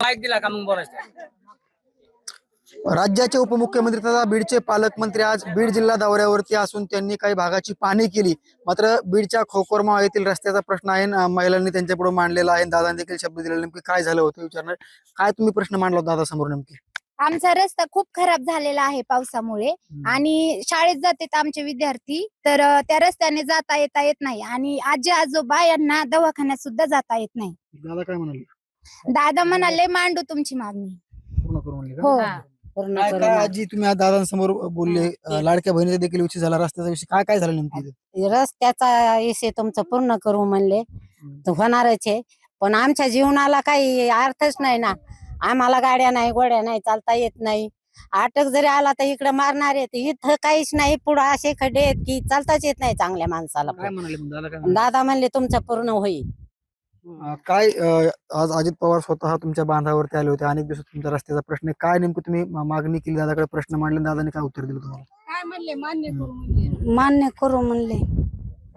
Mic दिला का मग बोलायचं? राज्याचे उपमुख्यमंत्री तथा बीडचे पालकमंत्री आज बीड जिल्हा दौऱ्यावरती असून त्यांनी काही भागाची पाहणी केली. मात्र बीडच्या खोकोरमा येथील रस्त्याचा प्रश्न आहे. महिलांनी त्यांच्यापुढे मांडलेला आहे. दादा देखील शब्द दिलेला. नेमकी काय झालं होतं विचारणार. काय तुम्ही प्रश्न मांडला होता दादा समोर नेमकी? आमचा रस्ता खूप खराब झालेला आहे पावसामुळे. आणि शाळेत जातात आमचे विद्यार्थी. तर अ, त्या रस्त्याने जाता येता येत नाही. आणि आजी आजोबा यांना दवाखान्यात सुद्धा जाता येत नाही. दादा काय म्हणाले? दादा म्हणाले मांडू तुमची मागणी. पूर्ण करून म्हणले का? हो. पूर्ण काय करून काय आण. आजी तुम्ही आज दादांसमोर बोलले अं, लाडक्या बहिणीचा देखील विषय झाला रस्त्याचा विषय. काय काय झालं नेमकी इथे? रस्त्याचा विषय तुमचं पूर्ण करू म्हणले. तर होणारच आहे. पण आमच्या जीवनाला काही अर्थच नाही ना. आम्हाला गाड्या नाही गोड्या नाही चालता येत नाही. अटक जरी आला तर इकडे मारणार आहेत. इथं काहीच नाही. पुढं असे खड्डे आहेत की चालताच येत नाही चांगल्या माणसाला काय पण. म्हणाले मग दादा काय म्हणाले? दादा म्हणले तुमचं पूर्ण होईल. अं, काय अं, आज अजित पवार स्वतः तुमच्या बांधावरती आले होते अनेक दिवस तुमच्या रस्त्याचा प्रश्न आहे. काय नेमकं तुम्ही मा- मागणी केली? दादाकडे प्रश्न मांडले दादाने काय उत्तर दिलं तुम्हाला? मान्य करू म्हणले.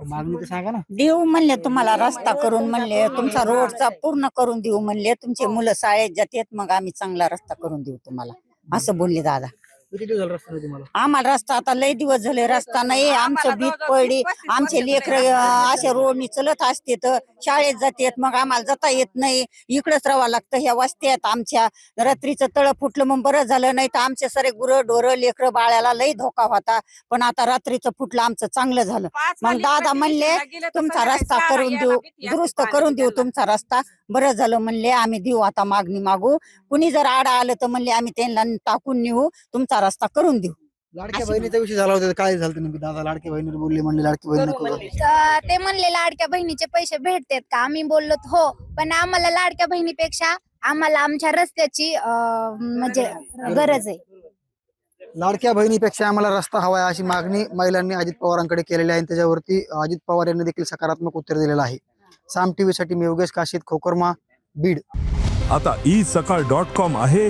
मागणी तर सांगा ना. देऊ म्हणले तुम्हाला रस्ता करून म्हणले तुमचा रोडचा पूर्ण करून देऊ म्हणले तुमचे मुलं शाळेत जातात मग आम्ही चांगला रस्ता करून देऊ तुम्हाला. असं बोलले दादा. किती दिवस झाला रस्ता नाही तुम्हाला? आम्हाला रस्ता आता लय दिवस झाले रस्ता नाही आमचं भीत पडली. आमचे लेकर असे रोडनी चलत असते तर शाळेत जातात मग आम्हाला जाता येत नाही. इकडेच राहावं लागतं ह्या वस्त्यात आमच्या रात्रीचं तळ फुटलं मग बरं झालं. नाही तर आमचे सारे गुरं ढोरं लेकरं बाळ्याला लय धोका होता. पण आता रात्रीचं फुटलं आमचं चांगलं झालं. मग दादा म्हणले तुमचा रस्ता करून देऊ दुरुस्त करून देऊ तुमचा रस्ता. बरं झालं म्हणले आम्ही देऊ आता मागणी मागू. कुणी जर आडा आलं तर म्हणले आम्ही त्यांना टाकून नेऊ. तुमचा रस्ता करून देऊ. लाडक्या बहिणीचा विषय झाला होता काय झालं नेमकी? दादा लाडक्या बहिणीला बोलले म्हणले लाडकी बहीण नको करू. तर ते म्हणले लाडक्या बहिणीचे पैसे भेटतात का? आम्ही बोललो हो पण आम्हाला लाडक्या बहिणीपेक्षा आम्हाला आमच्या रस्त्याची अ, म्हणजे गरज आहे. लाडक्या बहिणीपेक्षा आम्हाला रस्ता हवा आहे अशी मागणी महिलांनी अजित पवारांकडे केलेली आहे. आणि त्याच्यावरती अजित पवार यांनी देखील सकारात्मक उत्तर दिलेलं आहे. साम टीव्ही साठी मी योगेश काशीत खोकर्मा बीड. आता ई सकाळ डॉट कॉम आहे.